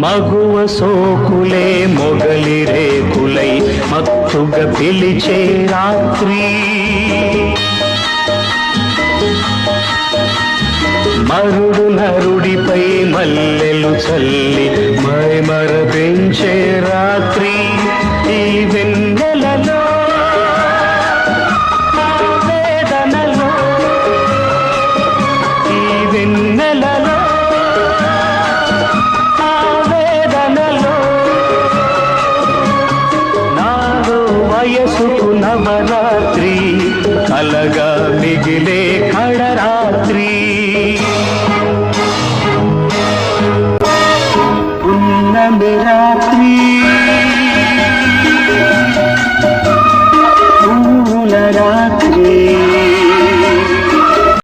మగువ సోకులే మొగలి రేకులై మత్తుగా పిలిచే రాత్రి. మరుడు నరుడిపై మల్లెలు చల్లి మైమర పెంచే ಕಾಯಸುತು ನವರಾತ್ರಿ ಅಲಗ ಮಿಗಿಲೆ ಖಡರಾತ್ರಿ ಉನ್ನಮೆ ರಾತ್ರಿ